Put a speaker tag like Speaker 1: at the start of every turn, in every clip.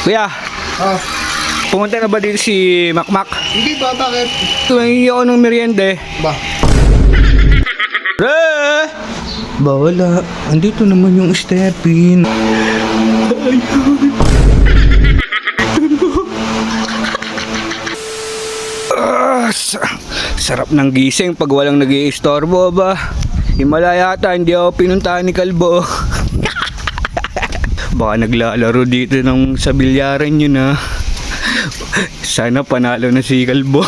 Speaker 1: Kuya,
Speaker 2: Ah,
Speaker 1: pumunta na ba dito si Makmak?
Speaker 2: hindi ba? Bakit?
Speaker 1: Tumangi ako ng meriende.
Speaker 2: Ba?
Speaker 1: Pre! Ba wala. Andito naman yung Stepin. Ah, sa- sarap ng gising pag walang nag iistorbo ba? Himala yata, hindi ako pinuntahan ni Kalbo. Baka naglalaro dito ng sa bilyaran yun ha. Sana panalo na si Kalbo.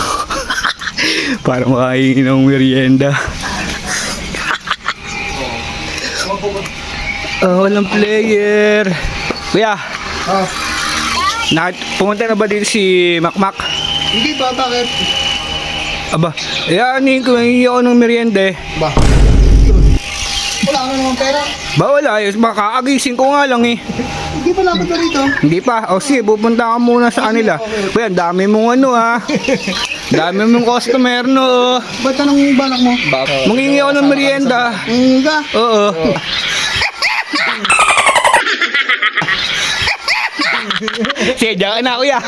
Speaker 1: Para makain ng merienda. Ah, walang player. Kuya,
Speaker 2: Ah,
Speaker 1: na, pumunta na ba dito si Makmak?
Speaker 2: hindi ba? Bakit?
Speaker 1: Aba, yanin ko, nangihi ako ng meriende.
Speaker 2: Ba? Wala ka naman pera.
Speaker 1: Ba wala, eh, baka agising ko nga lang eh.
Speaker 2: Hindi ba lapit ka rito?
Speaker 1: Hindi pa. O sige, pupunta ka muna sa kanila. Kuya, ang dami mong ano ah. Dami mong customer no.
Speaker 2: Ba't anong balak mo?
Speaker 1: Mangingi ako ng merienda.
Speaker 2: Ka?
Speaker 1: Oo. Sige, diyan ka na kuya.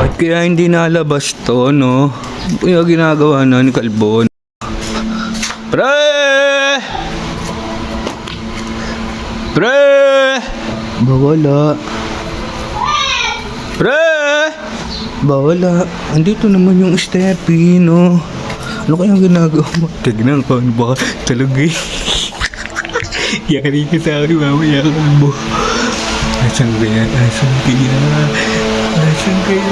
Speaker 1: Ba't kaya hindi nalabas to, no? Kaya ginagawa na ni Kalbon. Pre! Pre! Bawala. Pre! Bawala. Andito naman yung Steffi, no? Ano kaya ginagawa mo? Tignan ko, ano ba? Talaga eh. Yari ka sa akin, mamaya ka mo. Asan kaya? Asan kaya? Asan kaya?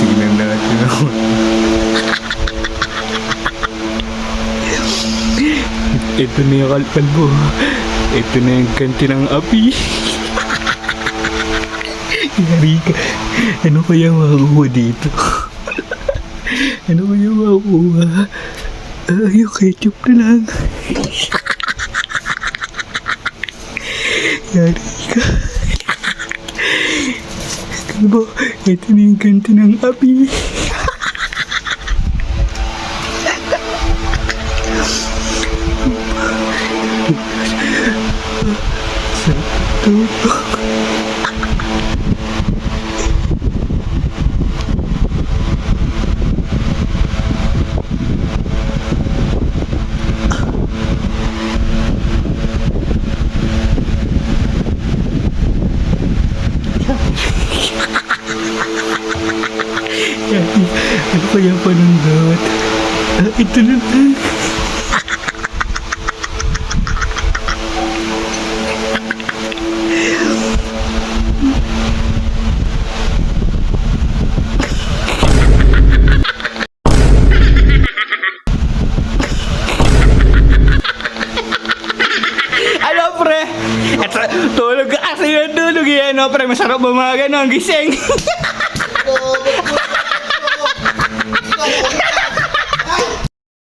Speaker 1: Tingnan natin ako. Ito na yung kalpal mo. Ito na yung kanti ng api. Yari ka. Ano kaya makukuha dito? ano kaya makukuha? Ah, yung ketchup na lang. Yari ka. Kalbo, ito na yung kanti ng api. Yari, ano kaya panundot? Ah, ito na lang. Tulog ka kasi yung tulog yan, no, pre. Masarap bumaga no, ang gising.
Speaker 2: Oh,